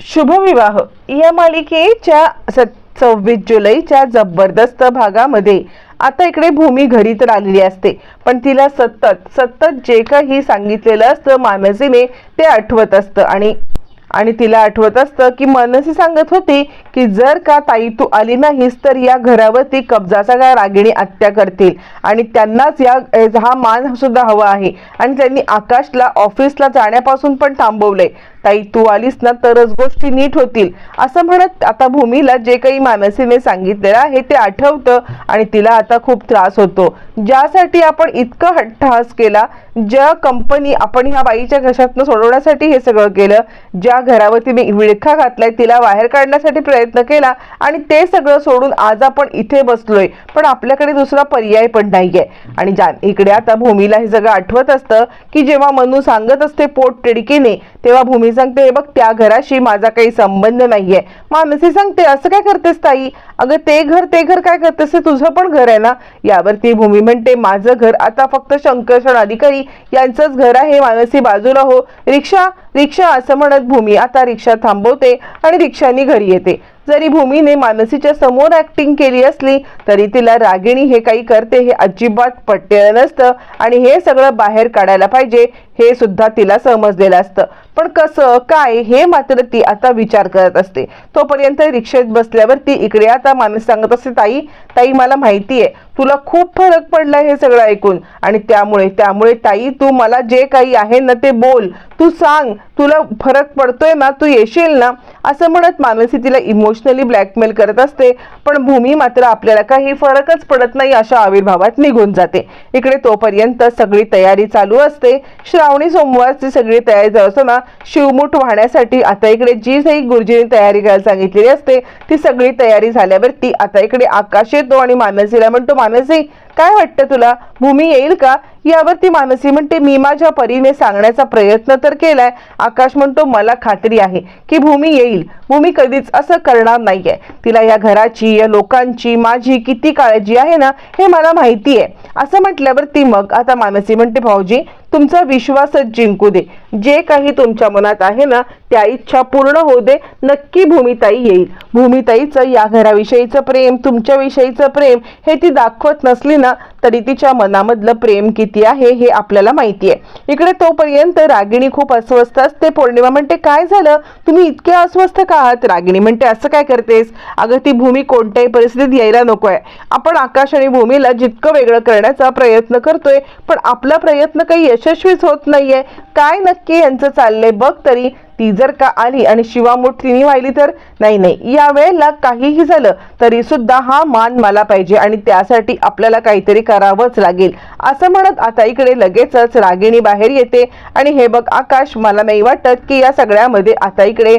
शुभविवाह. या मालिकेच्या सव्वीस जुलैच्या जबरदस्त भागामध्ये आता इकडे भूमी घरी तर आलेली असते. पण तिला सतत सतत जे काही सांगितलेलं असतं मानसीने ते आठवत असतं. आणि आणि तिला आठवत असतं की मनसी सांगत होती की जर का ताई तू आली नाहीस तर या घरावरती कब्जाचा काय रागिणी हत्या करतील. आणि त्यांनाच या हा मान सुद्धा हवा आहे. आणि त्यांनी आकाशला ऑफिसला जाण्यापासून पण थांबवलंय. ताई तू आलीस ना तरच गोष्टी नीट होतील. असं म्हणत आता भूमीला जे काही मानसीने सांगितलेलं आहे ते आठवतं आणि तिला आता खूप त्रास होतो. ज्यासाठी आपण इतकं हट्टहास केला ज्या कंपनी आपण ह्या बाईच्या घशातनं सोडवण्यासाठी हे सगळं केलं ज्या घरावरती मी विळखा घातलाय तिला बाहेर काढण्यासाठी प्रयत्न केला आणि ते सगळं सोडून आज आपण इथे बसलोय. पण आपल्याकडे दुसरा पर्याय पण नाहीये. आणि इकडे आता भूमीला हे सगळं आठवत असतं की जेव्हा मनू सांगत असते पोट टिडकीने तेव्हा भूमी सांगते "हे बघ त्या घराशी माझा काही संबंध नाहीये. मानसी सांगते असं काय करतेस ताई? अगं ते घर ते घर काय करतेस? ते तुझं पण घर आहे ना? यावरती भूमी म्हणते माझं घर आता फक्त शंकरशण अधिकारी यांचंच घर आहे मानसी बाजूला हो. रिक्षा रिक्षा असं म्हणत भूमी आता रिक्षा थांबवते आणि रिक्षानी घरी येते. जरी भूमीने मानसीच्या समोर ऍक्टिंग केली असली तरी तिला रागिणी हे काही करते हे अजिबात पटलेलं नसतं आणि हे सगळं बाहेर काढायला पाहिजे हे सुद्धा तिला समजलेलं असतं. पण कसं काय हे मात्र ती आता विचार करत असते. तोपर्यंत रिक्षेत बसल्यावरती इकडे आता माणूस सांगत असते ताई ताई मला माहिती आहे तुला खूप फरक पडला हे सगळं ऐकून. आणि त्यामुळे त्यामुळे ताई तू मला जे काही आहे ना ते बोल. तू सांग तुला फरक पडतोय ना तू येशील ना? असं म्हणत मानसी तिला इमोशनली ब्लॅकमेल करत असते. पण भूमी मात्र आपल्याला काही फरकच पडत नाही अशा आविर्भावात निघून जाते. इकडे तोपर्यंत सगळी तयारी चालू असते. श्रावणी सोमवारची सगळी तयारी चालू असताना शिवमूठ वाहण्यासाठी आता इकडे जी काही गुरुजीने तयारी करायला सांगितलेली असते ती सगळी तयारी झाल्यावरती आता इकडे आकाश येतो आणि मानसीला म्हणतो मानसी काय वाटतं तुला? भूमी येईल का? यावरती मानसी म्हणते मी माझ्या परीने सांगण्याचा प्रयत्न तर केलाय. आकाश म्हणतो मला खात्री आहे की भूमी येईल. भूमी कधीच असं करणार नाहीये. तिला या घराची या लोकांची माझी किती काळजी आहे ना हे मला माहिती आहे. असं म्हटल्यावर ती मग आता मानसी म्हणते भाऊजी तुमचा विश्वासच जिंकू दे. जे काही तुमच्या मनात आहे ना त्या इच्छा पूर्ण होऊ दे. नक्की भूमिताई येईल. भूमिताईचं या घराविषयीचं प्रेम तुमच्याविषयीचं प्रेम हे ती दाखवत नसली ना तरी तिच्या मनामधलं प्रेम किती आहे हे आपल्याला माहिती आहे इकडे तोपर्यंत रागिणी खूप अस्वस्थ असते. पौर्णिमा म्हणते काय झालं? तुम्ही इतके अस्वस्थ का आहात? रागिणी म्हणते असं काय करतेस? अगं ती भूमी कोणत्याही परिस्थितीत यायला नको आहे आपण आकाश आणि भूमीला जितकं वेगळं करण्याचा प्रयत्न करतोय पण आपला प्रयत्न काही यशस्वीच होत नाहीये. काय नक्की यांचं चाललंय? बघ तरी. ती जर का आली आणि शिवामुठ तिने वाहिली तर? नाही नाही. या वेळेला काहीही झालं तरी सुद्धा हा मान मला पाहिजे आणि त्यासाठी आपल्याला काहीतरी करावंच लागेल. असं म्हणत आता इकडे लगेचच रागिणी बाहेर येते आणि हे बघ आकाश मला नाही वाटत की या सगळ्यामध्ये आता इकडे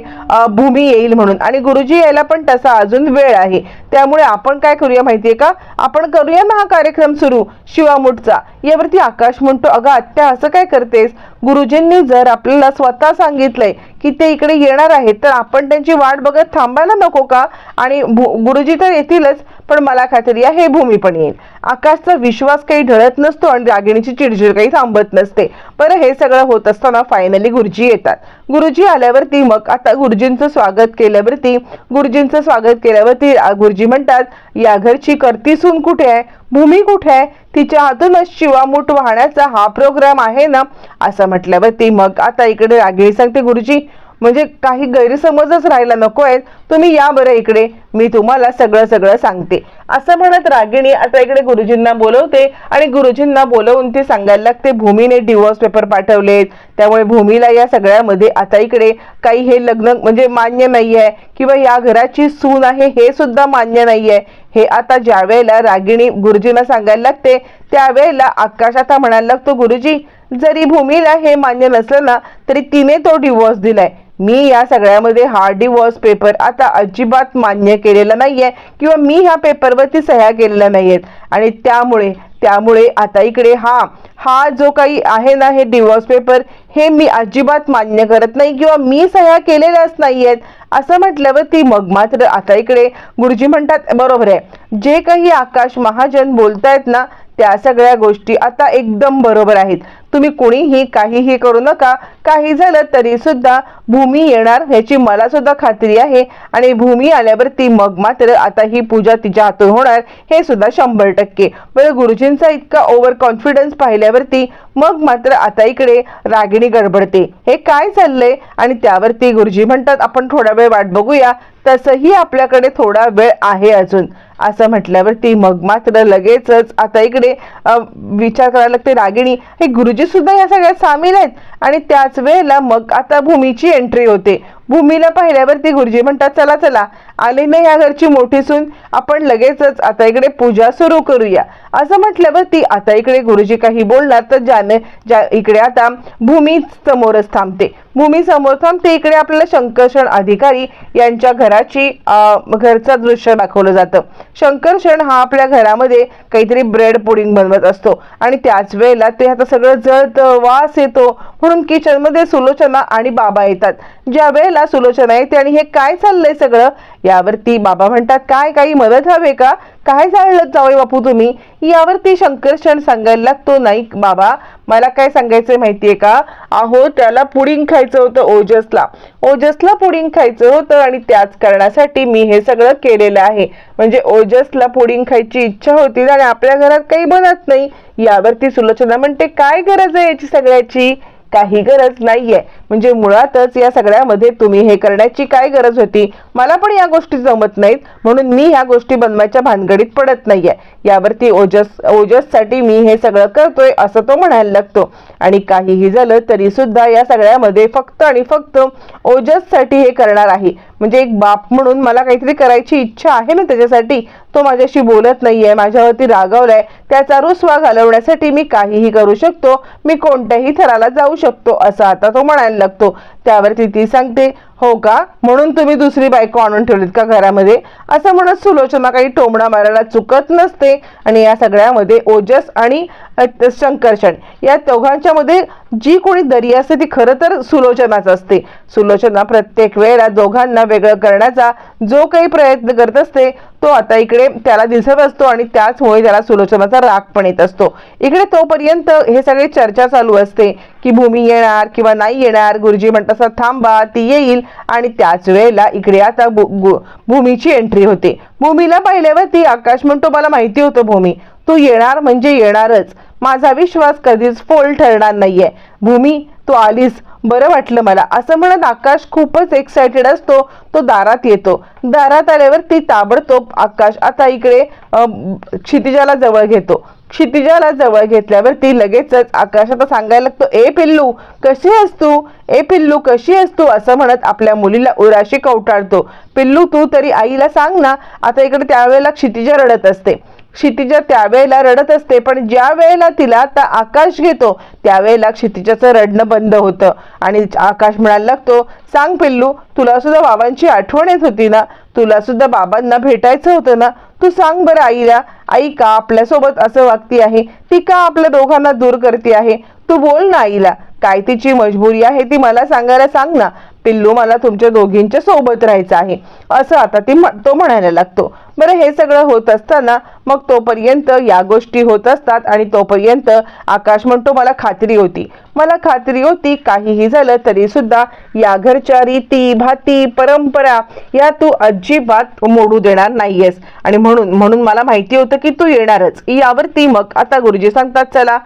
भूमी येईल म्हणून. आणि गुरुजी यायला पण तसा अजून वेळ आहे. त्यामुळे आपण काय करूया माहितीये का? आपण करूया ना हा कार्यक्रम सुरू शिवामुठचा यावरती आकाश म्हणतो अगं आत्या असं काय करतेस? गुरुजींनी जर आपल्याला स्वतः सांगितलंय की ते इकडे येणार आहेत तर आपण त्यांची वाट बघत थांबायला नको का? आणि गुरुजी तर येतीलच पण मला खात्री आहे हे भूमी पण येईल. आकाशचा विश्वास काही ढळत नसतो आणि रागिणीची चिडचिड काही थांबत नसते. बरं हे सगळं होत असताना फायनली गुरुजी येतात. गुरुजी आल्यावरती मग आता गुरुजींचं स्वागत केल्यावरती गुरुजींचं स्वागत केल्यावरती गुरुजी आजी म्हणतात या घरची करती सून कुठे आहे? भूमी कुठे आहे? तिच्या हातूनच शिवामूठ वाहण्याचा हा प्रोग्राम आहे ना? असं म्हटल्यावरती मग आता इकडे रागिणी सांगते गुरुजी म्हणजे काही गैरसमजच राहायला नको आहेत. तुम्ही या बरं इकडे. मी तुम्हाला सगळं सगळं सांगते. असं म्हणत रागिणी आता इकडे गुरुजींना बोलवते आणि गुरुजींना बोलवून ते सांगायला लागते भूमीने डिवोर्स पेपर पाठवलेत. त्यामुळे भूमीला या सगळ्यामध्ये आता इकडे काही हे लग्न म्हणजे मान्य नाही आहे किंवा या घराची सून आहे हे सुद्धा मान्य नाही आहे हे आता ज्या वेळेला रागिणी गुरुजींना सांगायला लागते त्यावेळेला आकाश आता म्हणायला लागतो गुरुजी जरी भूमीला हे मान्य नसलं ना तरी तिने तो डिवोर्स दिलाय. मी या सगळ्यामध्ये हा डिवोर्स पेपर आता अजिबात मान्य केलेला नाहीये किंवा मी ह्या पेपरवरती सह्या केलेल्या नाहीयेत. आणि त्यामुळे त्यामुळे आता इकडे हा हा जो काही आहे ना हे डिवॉर्स पेपर हे मी अजिबात मान्य करत नाही किंवा मी सह्या केलेल्याच नाही आहेत असं म्हटल्यावर ती मग मात्र आता इकडे गुरुजी म्हणतात बरोबर आहे. जे काही आकाश महाजन बोलतायत ना त्या सगळ्या गोष्टी आता एकदम बरोबर आहेत. तुम्ही कुणीही काहीही करू नका. काही झालं तरी सुद्धा भूमी येणार ह्याची मला सुद्धा खात्री आहे. आणि भूमी आल्यावरती मग मात्र आता ही पूजा तिच्या हातून होणार हे सुद्धा शंभर टक्के. बरं गुरुजींचा इतका ओव्हर कॉन्फिडन्स पाहिल्यावरती मग मात्र आता इकडे रागिणी गडबडते. हे काय चाललंय? आणि त्यावरती गुरुजी म्हणतात आपण थोडा वेळ वाट बघूया. तसंही आपल्याकडे थोडा वेळ आहे अजून. असं म्हटल्यावरती मग मात्र लगेचच आता इकडे विचार करायला लागते रागिणी. हे गुरुजी सुद्धा या सगळ्यात सामील आहेत. आणि त्याच वेळेला मग आता भूमीची एंट्री होते. भूमीला पाहिल्यावरती गुरुजी म्हणतात चला चला आले ना या घरची मोठी सून आपण लगेचच आता इकडे पूजा सुरू करूया. असं म्हटल्यावरती आता इकडे गुरुजी काही बोलणार तर ज्याने ज्या इकडे आता भूमी समोरच थांबते. भूमी समोर थांबते इकडे आपल्याला शंकरशण अधिकारी यांच्या घराची घरचं दृश्य दाखवलं जातं. शंकरशण हा आपल्या घरामध्ये काहीतरी ब्रेड पुडिंग बनवत असतो आणि त्याच वेळेला ते आता सगळं जळत वास येतो. म्हणून किचनमध्ये सुलोचना आणि बाबा येतात. ज्या वेळेला सुलोचना येते आणि हे काय चाललंय सगळं? यावरती बाबा म्हणतात काय काही मदत हवे का? काय चाललं जावे बापू तुम्ही? यावरती शंकरशण सांगायला लागतो नाही बाबा मला काय सांगायचंय माहितीये का? अहो त्याला पुडिंग खायचं होतं ओजसला. ओजसला पुडिंग खायचं होतं आणि त्याच कारणासाठी मी हे सगळं केलेलं आहे. म्हणजे ओजसला पुडिंग खायची इच्छा होती आणि आपल्या घरात काही बनत नाही. यावरती सुलोचना म्हणते काय गरज आहे याची सगळ्याची? काही गरज नाहीये. म्हणजे मुळातच या सगळ्यामध्ये तुम्ही हे करण्याची काय गरज होती? मला पण या गोष्टी जमत नाहीत. म्हणून मी ह्या गोष्टी बनवायच्या भानगडीत पडत नाहीये. यावरती ओजस ओजससाठी मी हे सगळं करतोय असं तो म्हणायला लागतो. आणि काहीही झालं तरी सुद्धा या सगळ्यामध्ये फक्त आणि फक्त ओजससाठी हे करणार आहे. म्हणजे एक बाप म्हणून मला काहीतरी करायची इच्छा आहे ना त्याच्यासाठी. तो माझ्याशी बोलत नाहीये माझ्यावरती रागावलाय. त्याचा रुसवा घालवण्यासाठी मी काहीही करू शकतो. मी कोणत्याही थराला जाऊ शकतो असं आता तो म्हणायला लागतो. त्यावरती ती सांगते हो का? म्हणून तुम्ही दुसरी बायको आणून ठेवलीत का घरामध्ये? असं म्हणत सुलोचना काही टोमणा मारायला चुकत नसते. आणि या सगळ्यामध्ये ओजस आणि अ, शंकरशण या दोघांच्या मध्ये जी कोणी दरी असते ती खरं तर सुलोचनाच असते. सुलोचना प्रत्येक वेळेला दोघांना वेगळं करण्याचा जो काही प्रयत्न करत असते तो आता इकडे त्याला दिसत असतो आणि त्याचमुळे त्याला सुलोचनाचा राग पण येत असतो. इकडे तोपर्यंत हे सगळे चर्चा चालू असते की भूमी येणार किंवा नाही येणार गुरुजी म्हणत असतात थांबा ती येईल. आणि त्याच वेळेला इकडे आता भू- भूमीची एंट्री होते. भूमीला पाहिल्यावरती आकाश म्हणतो मला माहिती होतं भूमी तू येणार म्हणजे येणारच. माझा विश्वास कधीच फोल ठरणार नाहीये. भूमी तू आलीस बरं वाटलं मला. असं म्हणत आकाश खूपच एक्सायटेड असतो. तो दारात येतो. दारात आल्यावर ती ताबडतोब आकाश आता इकडे क्षितिजाला जवळ घेतो. क्षितिजाला जवळ घेतल्यावर ती लगेचच आकाश आता सांगायला लागतो ए पिल्लू कशी आहेस तू? ए पिल्लू कशी आहेस तू? असं म्हणत आपल्या मुलीला उराशी कवटाळतो. पिल्लू तू तरी आईला सांग ना आता इकडे त्यावेळेला क्षितिजा रडत असते. क्षितिजा त्यावेळेला रडत असते पण ज्या वेळेला तिला आता आकाश घेतो त्यावेळेला क्षितिजाचं रडणं बंद होतं. आणि आकाश म्हणायला लागतो सांग पिल्लू तुला सुद्धा बाबांची आठवण येत होती ना? तुला सुद्धा बाबांना भेटायचं होतं ना? तू सांग बरं आईला आई का आपल्यासोबत असं वागती आहे? ती का आपल्या दोघांना दूर करते आहे? तू बोल ना आईला काय तिची मजबुरी आहे ती मला सांगायला सांग ना? पिल्लू मला तुमच्या दोघींच्या सोबत राहायचं आहे. असं आता ती तो म्हणायला लागतो. बरं हे सगळं होत असताना मग तोपर्यंत या गोष्टी होत असतात आणि तोपर्यंत आकाश म्हणतो मला खात्री होती. मला खात्री होती काहीही झालं तरी सुद्धा या घरच्या रीती भाती परंपरा या तू अजिबात मोडू देणार नाहीयेस. आणि म्हणून म्हणून मला माहिती होतं की तू येणारच. यावरती मग आता गुरुजी सांगतात चला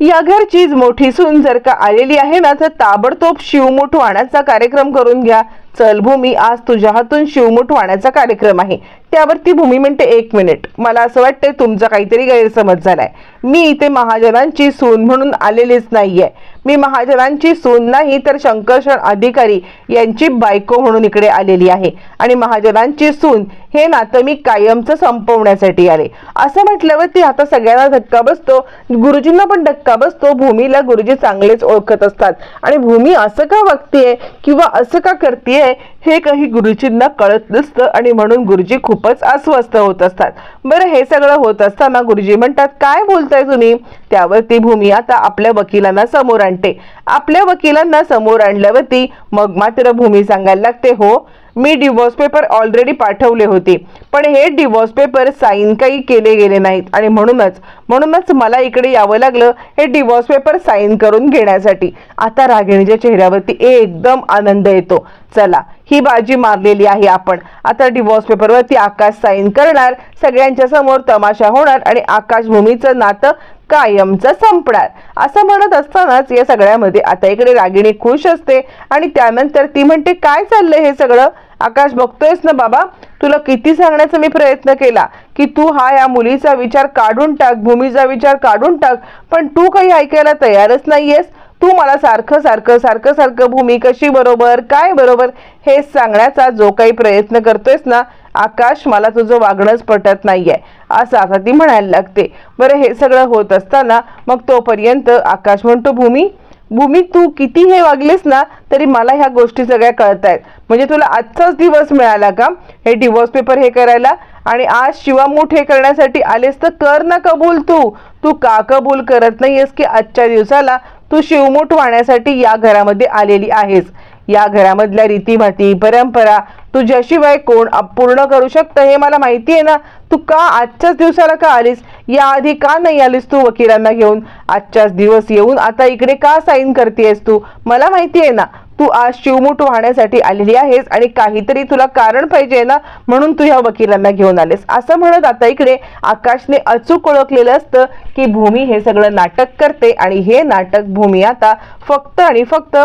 या घरचीच मोठी सून जर का आलेली आहे ना तर ताबडतोब शिवमुठ वाहण्याचा कार्यक्रम करून घ्या. चल भूमी आज तुझ्या हातून शिवमुठ वाहण्याचा कार्यक्रम आहे. त्यावरती भूमी म्हणते एक मिनिट. मला असं वाटतंय तुमचा काहीतरी गैरसमज झालाय. मी इथे महाजनांची सून म्हणून आलेलीच नाहीये. मी महाजनांची सून नाही तर शंकरशण अधिकारी यांची बायको म्हणून इकडे आलेली आहे. आणि महाजनांची सून हे नातं मी कायमचं संपवण्यासाठी आले. असं म्हटल्यावरती आता सगळ्यांना धक्का बसतो. गुरुजींना पण धक्का बसतो. भूमीला गुरुजी चांगलेच ओळखत असतात. आणि भूमी असं का वागतेय किंवा असं का करतेय हे काही गुरुजींना कळत नसतं आणि म्हणून गुरुजी खूपच अस्वस्थ होत असतात. बरं हे सगळं होत असताना गुरुजी म्हणतात काय बोलताय तुम्ही? त्यावरती भूमी आता आपल्या वकिलांना समोर आणते. आपल्या वकिलांना समोर आणल्यावरती मग मात्र भूमी सांगायला लागते हो मी डिवोर्स पेपर ऑलरेडी पाठवले होते पण हे डिवोर्स पेपर साईन काही केले गेले नाहीत. आणि म्हणूनच म्हणूनच मला इकडे यावं लागलं हे डिवोर्स पेपर साईन करून घेण्यासाठी. आता रागिणीच्या चेहऱ्यावरती एकदम आनंद येतो. चला ही बाजी मारलेली आहे आपण. आता डिवोर्स पेपरवरती आकाश साईन करणार. सगळ्यांच्या समोर तमाशा होणार आणि आकाशभूमीचं नातं कायमचं संपणार. असं म्हणत असतानाच या सगळ्यामध्ये आता इकडे रागिणी खुश असते आणि त्यानंतर ती म्हणते काय चाललंय हे सगळं? आकाश बघतोयस ना बाबा? तुला किती सांगण्याचा मी प्रयत्न केला की तू हा या मुलीचा विचार काढून टाक भूमीचा विचार काढून टाक पण तू काही ऐकायला तयारच नाहीयेस. तू मला सारखं सारखं सारखं सारखं भूमी कशी बरोबर काय बरोबर हे सांगण्याचा जो काही प्रयत्न करतोयस ना आकाश मला तुझं वागणंच पटत नाहीये असं आता ती म्हणायला लागते. बरं हे सगळं होत असताना मग तोपर्यंत आकाश म्हणतो भूमी भूमी तू किती हे वागलीस ना तरी मला ह्या गोष्टी सगळ्या कळत आहेत म्हणजे तुला आजचाच दिवस मिळाला का? हे डिवोर्स पेपर हे करायला? आणि आज शिवामूठ हे करण्यासाठी आलेस तर कर ना कबूल तू. तू का कबूल करत नाहीयेस की आजच्या दिवसाला तू शिवमूठ वाहण्यासाठी या घरामध्ये आलेली आहेस. या घरामधल्या रीतीभाती परंपरा तुझ्याशिवाय कोण अप- पूर्ण करू शकतं हे मला माहिती आहे ना? तू का आजच्याच दिवसाला का आलीस? याआधी का नाही आलीस तू वकिलांना घेऊन? आजच्याच दिवस येऊन आता इकडे का साईन करतेयस तू? मला माहिती आहे ना. तू आज शिवमूठ वाहण्यासाठी आलेली आहेस आणि काहीतरी तुला कारण पाहिजे ना म्हणून तू ह्या वकिलांना घेऊन आलेस. असं म्हणत आता इकडे आकाशने अचूक ओळखलेलं असतं की भूमी हे सगळं नाटक करते आणि हे नाटक भूमी आता फक्त आणि फक्त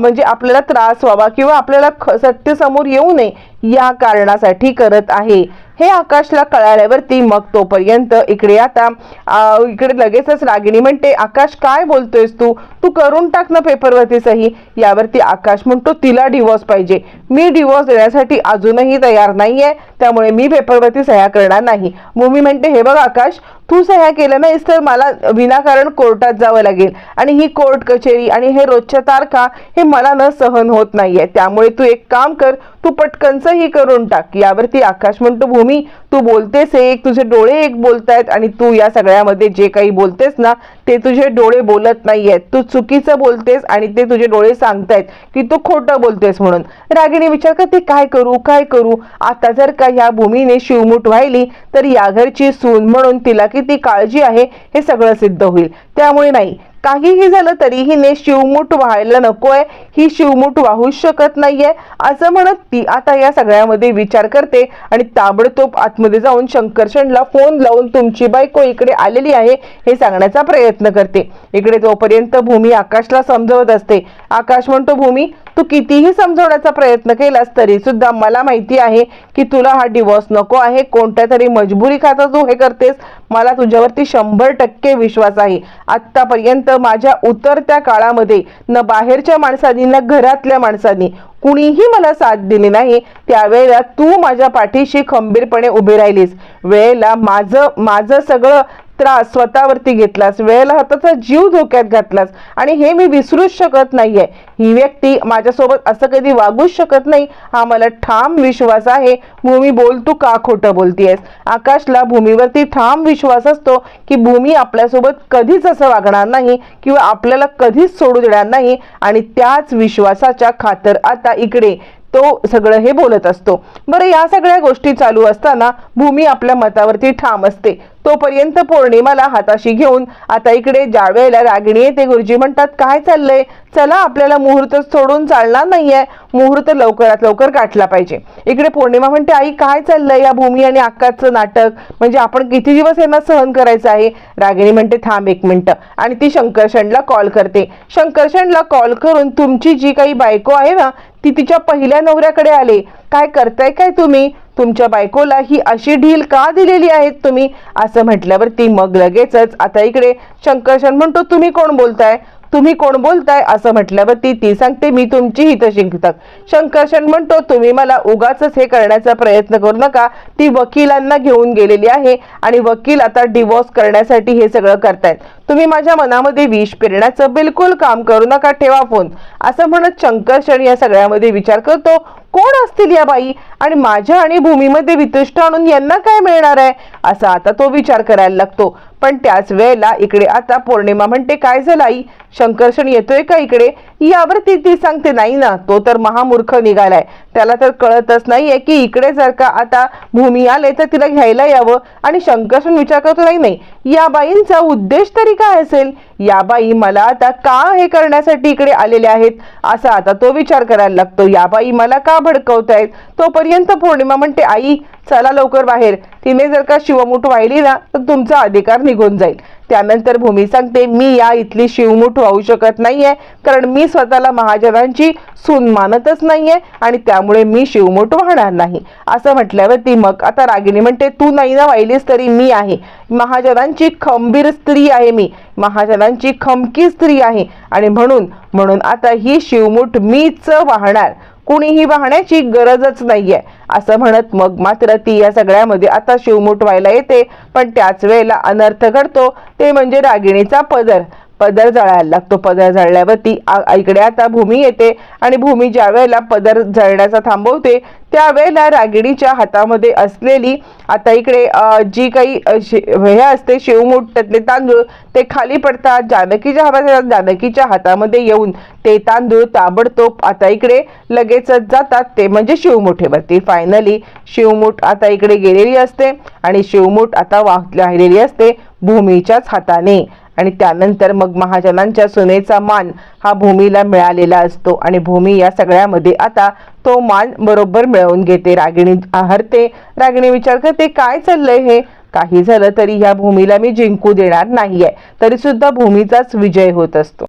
म्हणजे आपल्याला त्रास व्हावा किंवा आपल्याला ख- सत्य समोर येऊ नये या कारणासाठी करत आहे. हे आकाशला कळाल्यावरती मग तोपर्यंत इकडे आता इकडे लगेचच रागिणी म्हणते आकाश काय बोलतोयस तू? तू करून टाक ना पेपरवरती सही. यावरती आकाश म्हणतो तिला डिवोर्स पाहिजे. मी डिवोर्स देण्यासाठी अजूनही तयार नाहीये. त्यामुळे मी पेपरवरती सह्या करणार नाही. मुमी म्हणते हे बघ आकाश तू सह्या केलं नाहीस तर मला विनाकारण कोर्टात जावं लागेल. आणि ही कोर्ट कचेरी आणि हे रोजच्या तारखा हे मला न सहन होत नाहीये. त्यामुळे तू एक काम कर तू पटकनचं ही करून टाक. यावरती आकाश म्हणतो भूमी तू बोलतेस एक तुझे डोळे एक बोलतायत आणि तू या सगळ्यामध्ये जे काही बोलतेस ना ते तुझे डोळे बोलत नाहीयेत. तू चुकीचं बोलतेस आणि ते तुझे डोळे सांगतायत की तू खोटं बोलतेस म्हणून. रागिणी विचार करते काय करू काय करू? आता जर का ह्या भूमीने शिवमूठ व्हायली तर या घरची सून म्हणून तिला किती काळजी आहे हे सगळं सिद्ध होईल. त्यामुळे नाही. काहीही झालं तरी हिने शिवमूठ व्हायला नकोय. ही शिवमूठ वाहूच शकत नाहीये असं म्हणत ती आता या सगळ्यामध्ये विचार करते आणि ताबडतोब आतमध्ये जाऊन शंकरशनला फोन लावून तुमची बायको इकडे आलेली आहे हे सांगण्याचा प्रयत्न करते. इकडे जोपर्यंत भूमी आकाशला समजवत असते आकाश म्हणतो भूमी तू कितीही समजवण्याचा प्रयत्न केलास तरी सुद्धा मला माहिती आहे की तुला हा डिवोर्स नको आहे. कोणत्या तरी मजबुरी खाता तू हे करतेस मला तुझ्यावरती शंभर टक्के विश्वास आहे. आत्तापर्यंत माझ्या उतरत्या काळामध्ये न बाहेरच्या माणसांनी न घरातल्या माणसांनी कुणीही मला साथ दिली नाही. त्यावेळेला तू माझ्या पाठीशी खंबीरपणे उभी राहिलीस. वेळेला माझं माझं सगळं त्रास स्वतःवरती घेतलास वेळेला हाताचा जीव धोक्यात घातलास आणि हे मी विसरूच शकत नाहीये. ही व्यक्ती माझ्यासोबत असं कधी वागूच शकत नाही. हा मला ठाम विश्वास आहे. भूमी बोल तू का खोटं बोलतीयस? आकाशला भूमीवरती ठाम विश्वास असतो की भूमी आपल्यासोबत कधीच असं वागणार नाही किंवा आपल्याला कधीच सोडू देणार नाही आणि त्याच विश्वासाच्या खातर आता इकडे तो सगळं हे बोलत असतो. बरं या सगळ्या गोष्टी चालू असताना भूमी आपल्या मतावरती ठाम असते. तोपर्यंत पौर्णिमाला हाताशी घेऊन आता इकडे ज्या वेळेला रागिणी येते गुरुजी म्हणतात काय चाललंय? चला आपल्याला मुहूर्त सोडून चालणार नाहीये. मुहूर्त लवकरात लवकर गाठला पाहिजे. इकडे पौर्णिमा म्हणते आई काय चाललंय या भूमी आणि आकाशचं नाटक? म्हणजे आपण किती दिवस यांना सहन करायचं आहे? रागिणी म्हणते थांब एक मिनटं. आणि ती शंकरशणला कॉल करते. शंकरशणला कॉल करून तुमची जी काही बायको आहे ना ती तिच्या पहिल्या नवऱ्याकडे आले. काय करताय काय तुम्ही? तुमच्या बायकोला ही अशी ढील का दिलेली आहेत तुम्ही? असं म्हटल्यावरती मग लगेचच आता इकडे शंकरशन म्हणतो तुम्ही कोण बोलताय? तुम्ही कोण बोलताय असं म्हटल्यावरती ती सांगते मी तुमची हितशिंतक शंकरशन म्हणतो तुम्ही मला उगाच हे करण्याचा प्रयत्न करू नका. ती वकिलांना घेऊन गेलेली आहे आणि वकील आता डिवोर्स करण्यासाठी हे सगळं करतायत. तुम्ही माझ्या मनामध्ये विष पेरण्याचं बिलकुल काम करू नका ठेवा फोन. असं म्हणत शंकरशन या सगळ्यामध्ये विचार करतो. कोण असतील या बाई? आणि माझ्या आणि भूमीमध्ये वितुष्ट आणून यांना काय मिळणार आहे? असा आता तो विचार करायला लागतो. पण त्याच वेळेला इकडे आता पौर्णिमा म्हणते काय झालं आई? शंकर्षण येतोय का इकडे? यावर ती ती सांगते नाही ना तो तर महामूर्ख निघालाय. त्याला तर कळतच नाहीये की इकडे जर का आता भूमी आले तर तिला घ्यायला यावं. आणि शंकर्षण विचार करतो नाही नाही या बाईंचा उद्देश तरी काय असेल? या बाई मला आता का हे करण्यासाठी इकडे आलेल्या आहेत? असा आता तो विचार करायला लागतो. या बाई मला का भडकवतायत? तोपर्यंत पौर्णिमा म्हणते आई चला लवकर बाहेर. तिने जर का शिवमूठ वाहिली ना तर तुमचा अधिकार निघून जाईल. त्यानंतर भूमी सांगते मी या इथली शिवमूठ वाहू शकत नाहीये कारण मी स्वतःला महाजनांची सून मानतच नाहीये आणि त्यामुळे मी शिवमूठ वाहणार नाही. असं म्हटल्यावरती मग आता रागिनी म्हणते तू नाही ना वाहिलीस तरी मी आहे. महाजनांची खंबीर स्त्री आहे मी. महाजनांची खमकी स्त्री आहे. आणि म्हणून म्हणून आता ही शिवमूठ मीच वाहणार. कुणीही वाहण्याची गरजच नाहीये. असं म्हणत मग मात्र ती या सगळ्यामध्ये आता शिवमुठ व्हायला येते. पण त्याच वेळेला अनर्थ घडतो. ते म्हणजे रागिणीचा पदर. पदर जळायला लागतो. पदर जळल्यावरती आ- इकडे आता भूमी येते आणि भूमी ज्या वेळेला पदर जळण्याचा थांबवते त्यावेळेला रागिणीच्या हातामध्ये असलेली आता इकडे जी काही हे असते शिवमूठ त्यातले तांदूळ ते खाली पडतात. जानकीच्या हातात जानकीच्या हातामध्ये येऊन ते तांदूळ ताबडतोब आता इकडे लगेचच जातात. ते म्हणजे शिवमुठेवरती. फायनली शिवमूठ आता इकडे गेलेली असते आणि शिवमूठ आता वाहत राहिलेली असते भूमीच्याच हाताने. आणि त्यानंतर मग महाजनांच्या सुनेचा मान हा भूमीला मिळालेला असतो. आणि भूमी या सगळ्यामध्ये आता तो मान बरोबर मिळवून घेते. रागिणी आहरते. रागिणी विचार करते काय चाललंय हे? काही झालं तरी ह्या भूमीला मी जिंकू देणार नाहीये. तरी सुद्धा भूमीचाच विजय होत असतो.